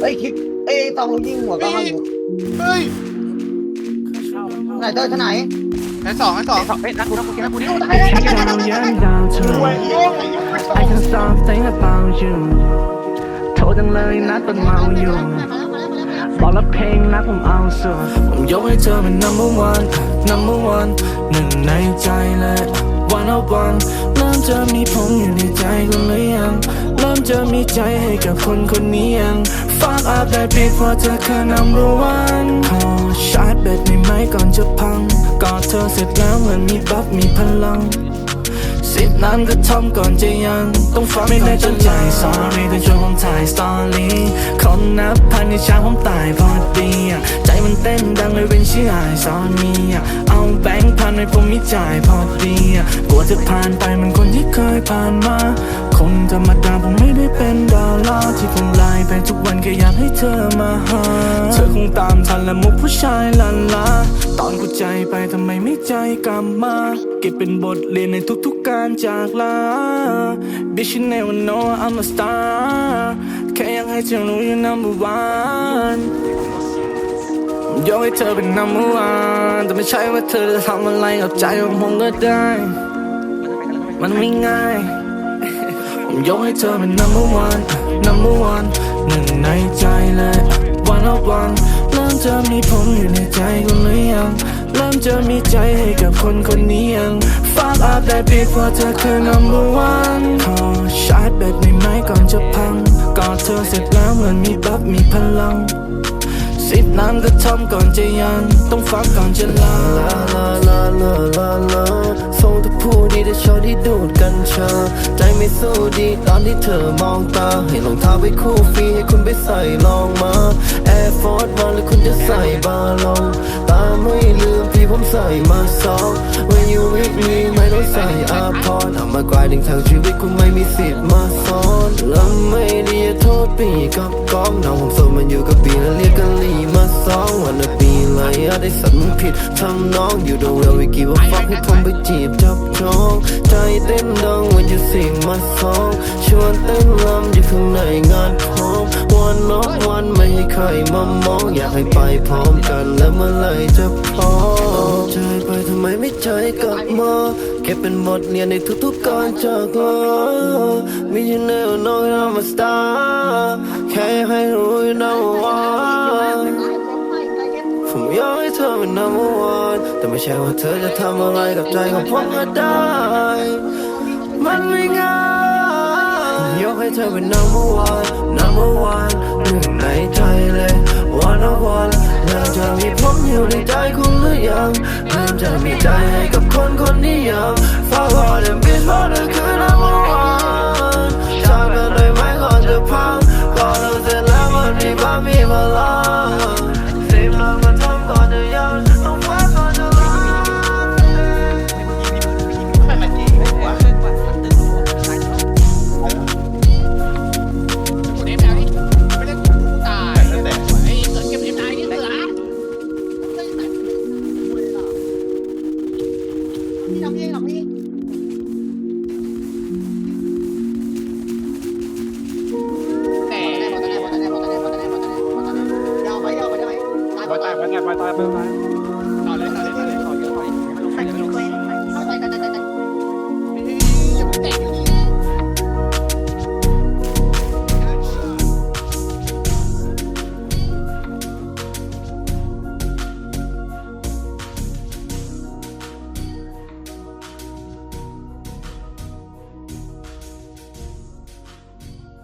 เฮ้ยคิดเอ้ยตองลงยิงหัวก็เข้าอยู่เฮ้ยไหนเต้ยท่าไหนไอ้สองไอ้สองเฮ้ยนักกูนักกูกินนักกูดิอยู่ตายได้ได้ได้ได้ down, down to รวย me. โอ้ย I can't stop thinking about you โทรจังเลยนะตอนเมาอยู่บอกแล้วเพลงรักผมเอาสุดผมยกให้เธอเป็น number one number one หนึ่งในใจเลย one on one เริ่มจะมีผมอยู่ในใจคุณหรือยังเริ่ม จะมีใจให้กับคนคนนี้ยังฝากอาบได้ปิดเพราะเธอคือ number one ขอชาร์จแบตในไม้ก่อนจะพังกอดเธอเสร็จแล้วเหมือนมีบัฟมีพลังสิบนั้นก็ทำก่อนจะยัง ต้องฟังไม่ได้จนใจ sorry แต่ช่วงผมถ่ายสตอรี่ คนนับพันในช้าผมตายพอดีใจมันเต้นดังเลยเป็นชื่อไอซอนมีอะเอาแบงค์พันให้ผมมีจ่ายพอดีกลัวจะผ่านไปเหมันคนที่เคยผ่านมา คนธรรมดาผมไม่ได้เป็นดาราที่ผมไลน์ไปทุกวันแค่อยากให้เธอมาหา เธอคงตามทันและมุกผู้ชายลันลาตอนกูใจไปทำไมไม่ใจกลับมา เก็บเป็นบทเรียนในทุกๆการจากลา Bitch you never know I'm a star ค่อยากให้เธอรู้ you number one ยกให้เธอเป็น number one แต่ไม่ใช่ว่าเธอจะทำอะไรกับใจของผมก็ได้ มันไม่ง่าย ผมยกให้เธอเป็น number one number one หนึ่งในใจเลย one on one เริ่มจะมีผมอยู่ในใจคุณหรือยัง เริ่มจะมีใจให้กับคนคนนี้ยัง ฝากอาบได้ปิดเพราะเธอคือ number one ทำก่อนจะยัน ต้องฟังก่อนจะลาลาลาลาลาลาลาทรงทุกผู้ดีแต่ชอบที่ดูดกันเชาใจไม่สู้ดีตอนที่เธอมองตา ให้รองเท้าไปคู่ฟรีให้คุณไปใส่ลองมาแอร์ฟอร์ดมาหรือคุณจะใส่บาลองตาไม่ลืมที่ ผมใส่มาสอง When you with me ไม่ต้องใส่อาพรเอามากลายถึงทางชีวิตคุณไม่มีสิทธิ์มาซ้อนแล้วไม่ดีอย่าโทษปีกับกองน้องผมโสดมันอยู่กับปีแล้วเรียกกันลีมาสองวันละปีไรอะได้สัตว์มึงผิดทำน้องอยู่ดูเวลวิกิว่าฟักให้ผมไปจีบจับจองใจเต้นดัง when you sing มาสองชวนเต้นรำอยู่ข้างในงาน วันไม่ให้ใครมามองอยากให้ไปพร้อมกันแล้วเมื่อไหรจะพอใจไปทำไมไม่ใจกลับมาเก็บเป็นบทเรียนในทุกๆการจากลามีอยู่แนวน้มเรามาสตาร์แค่ให้รู้อยู่นะว่าผมอยากให้เธอเป็น number one แต่ไม่ใช่ว่าเธอจะทำอะไรกับใจของผมก็ได้ มันไม่ง่ายผมอยากให้เธอเป็น number one number one หนึ่งในใจ ใจให้กับคนคนนี้ยัง 拜拜。